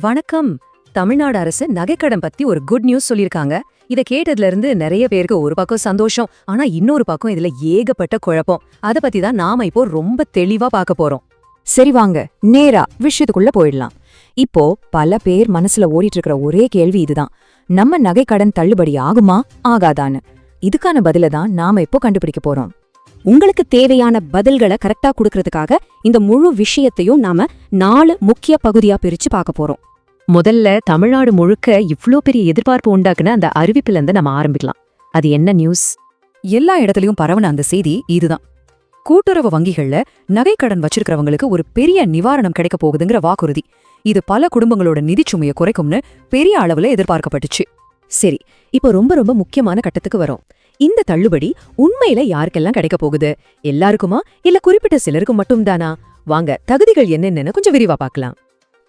வணக்கம். தமிழ்நாடு அரசு நகைக்கடன் பத்தி ஒரு குட் நியூஸ் சொல்லிருக்காங்க இத கேட்டதுல இருந்து நிறைய பேருக்கு ஒரு பக்கம் சந்தோஷம். ஆனா இன்னொரு பக்கம் இதுல ஏகப்பட்ட குழப்பம். அத பத்தி தான் நாம இப்போ ரொம்ப தெளிவா பார்க்க போறோம். சரி வாங்க நேரா விஷயத்துக்குள்ள போயிடலாம். இப்போ பல பேர் மனசுல ஓடிட்டு இருக்கிற ஒரே கேள்வி இதுதான். நம்ம நகைக்கடன் தள்ளுபடி ஆகுமா? ஆகாதான்னு. இதுக்கான பதில தான் நாம இப்போ கண்டுபிடிக்க போறோம். உங்களுக்கு தேவையான பதில்களை கரெக்டா கொடுக்கறதுக்காக இந்த முழு விஷயத்தையும் நாம நாலு முக்கிய பகுதியா பிரிச்சு பார்க்க போறோம். முதல்ல தமிழ்நாடு முழுக்க இவ்ளோ பெரிய எதிர்பார்ப்பு உண்டாக்குன அந்த அறிவிப்புல இருந்து நம்ம ஆரம்பிக்கலாம். அது என்ன நியூஸ் எல்லா இடத்துலயும் பரவன அந்த செய்தி இதுதான். கூட்டுறவு வங்கிகள்ல நகைக்கடன் வச்சிருக்கிறவங்களுக்கு ஒரு பெரிய நிவாரணம் கிடைக்க போகுதுங்கிற வாக்குறுதி. இது பல குடும்பங்களோட நிதிச்சுமையை குறைக்கும்னு பெரிய அளவுல எதிர்பார்க்கப்பட்டுச்சு. சரி இப்போ ரொம்ப ரொம்ப முக்கியமான கட்டத்துக்கு வரும். இந்த தள்ளுபடி உண்மையில யாருக்கெல்லாம் கிடைக்க போகுது? எல்லாருக்குமா? இல்ல குறிப்பிட்ட சிலருக்கு மட்டும்தானா? வாங்க தகுதிகள் என்னென்னு கொஞ்சம் விரிவா பார்க்கலாம்.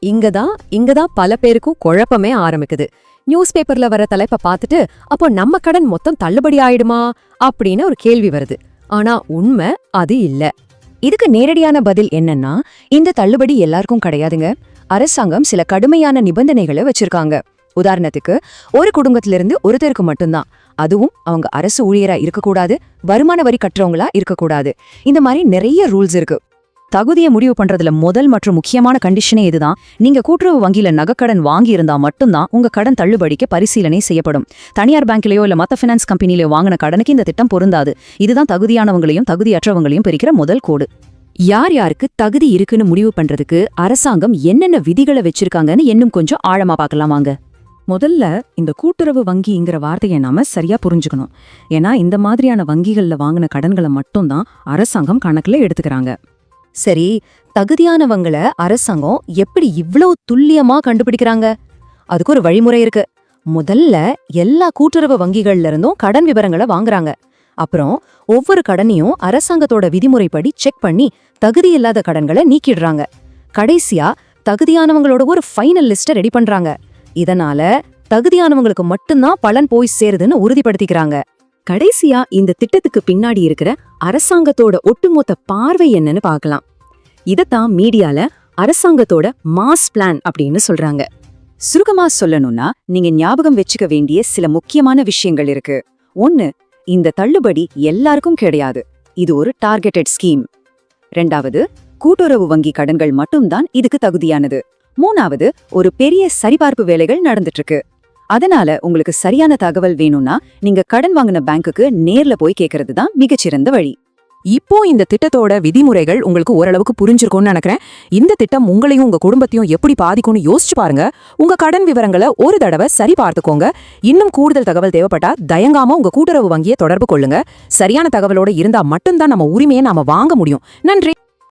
இங்கதான் இங்கதான் பல பேருக்கும் குழப்பமே ஆரம்பிக்குது. நியூஸ் பேப்பர்ல வர தலைப்பை பார்த்துட்டு அப்போ நம்ம கடன் மொத்தம் தள்ளுபடி ஆயிடுமா? அப்படின்னு ஒரு கேள்வி வருது. ஆனா உண்மை அது இல்ல. இதுக்கு நேரடியான பதில் என்னன்னா இந்த தள்ளுபடி எல்லாருக்கும் கிடையாதுங்க. அரசாங்கம் சில கடுமையான நிபந்தனைகளை வச்சிருக்காங்க. உதாரணத்துக்கு ஒரு குடும்பத்திலிருந்து ஒருத்தருக்கு மட்டும்தான். அதுவும் அவங்க அரசு ஊழியரா இருக்கக்கூடாது வருமான வரி கட்டுறவங்களா இருக்கக்கூடாது. இந்த மாதிரி நிறைய ரூல்ஸ் இருக்கு. தகுதியை முடிவு பண்றதுல முதல் மற்றும் முக்கியமான கண்டிஷனே இதுதான். நீங்க கூட்டுறவு வங்கியில நகைக்கடன் வாங்கியிருந்தா மட்டும்தான் உங்க கடன் தள்ளுபடிக்கு பரிசீலனை செய்யப்படும். தனியார் பேங்க்லயோ இல்ல மத்த பினான்ஸ் கம்பெனிலயோ வாங்கின கடனுக்கு இந்த திட்டம் பொருந்தாது. இதுதான் தகுதியானவங்களையும் தகுதியற்றவங்களையும் பிரிக்கிற முதல் கோடு. யார் யாருக்கு தகுதி இருக்குன்னு முடிவு பண்றதுக்கு அரசாங்கம் என்னென்ன விதிகளை வச்சிருக்காங்கன்னு இன்னும் கொஞ்சம் ஆழமா பார்க்கலாம் வாங்க முதல்ல இந்த கூட்டுறவு வங்கிங்கிற வார்த்தையை நாம சரியா புரிஞ்சுக்கணும். ஏன்னா இந்த மாதிரியான வங்கிகள்ல வாங்கின கடன்களை மட்டும்தான் அரசாங்கம் கணக்குல எடுத்துக்கிறாங்க. சரி தகுதியானவங்கள அரசாங்கம் எப்படி இவ்ளோ துல்லியமா கண்டுபிடிக்கிறாங்க? அதுக்கு ஒரு வழிமுறை இருக்கு. முதல்ல எல்லா கூட்டுறவு வங்கிகள்ல இருந்தும் கடன் விவரங்களை வாங்குறாங்க. அப்புறம் ஒவ்வொரு கடனையும் அரசாங்கத்தோட விதிமுறைப்படி செக் பண்ணி தகுதி இல்லாத கடன்களை நீக்கிடுறாங்க. கடைசியா தகுதியானவங்களோட ஒரு ஃபைனல் லிஸ்ட்டை ரெடி பண்றாங்க. இதனால தகுதியானவங்களுக்கு மட்டும்தான் பலன் போய் சேருதுன்னு உறுதிப்படுத்திக்கிறாங்க. கடைசியா இந்த திட்டத்துக்கு பின்னாடி இருக்கிற அரசாங்கத்தோட ஒட்டுமொத்த பார்வை என்னன்னு பார்க்கலாம். இதத்தான் மீடியால அரசாங்கத்தோட மாஸ் பிளான் அப்படின்னு சொல்றாங்க. சுருக்கமா சொல்லணும்னா நீங்க ஞாபகம் வச்சுக்க வேண்டிய சில முக்கியமான விஷயங்கள் இருக்கு. ஒன்னு இந்த தள்ளுபடி எல்லாருக்கும் கிடையாது. இது ஒரு டார்கெட்டட் ஸ்கீம். ரெண்டாவது கூட்டுறவு வங்கி கடன்கள் மட்டும்தான் இதுக்கு தகுதியானது. மூணாவது ஒரு பெரிய சரிபார்ப்பு வேலைகள் நடந்துட்டு இருக்கு அதனால உங்களுக்கு சரியான தகவல் வேணும்னா நீங்க கடன் வாங்கின பேங்க்குக்கு நேர்ல போய் கேக்குறது தான் மிகச்சிறந்த வழி. இப்போ இந்த திட்டத்தோட விதிமுறைகள் உங்களுக்கு ஓரளவுக்கு புரிஞ்சிருக்கும்னு நினைக்கிறேன். இந்த திட்டம் உங்களையும் உங்க குடும்பத்தையும் எப்படி பாதிக்கும்னு யோசிச்சு பாருங்க. உங்க கடன் விவரங்களை ஒரு தடவை சரி பார்த்துக்கோங்க இன்னும் கூடுதல் தகவல் தேவைப்பட்டா தயங்காம உங்க கூட்டுறவு வங்கியை தொடர்பு கொள்ளுங்க. சரியான தகவலோட இருந்தா மட்டும்தான் நம்ம உரிமையை நாம வாங்க முடியும். நன்றி.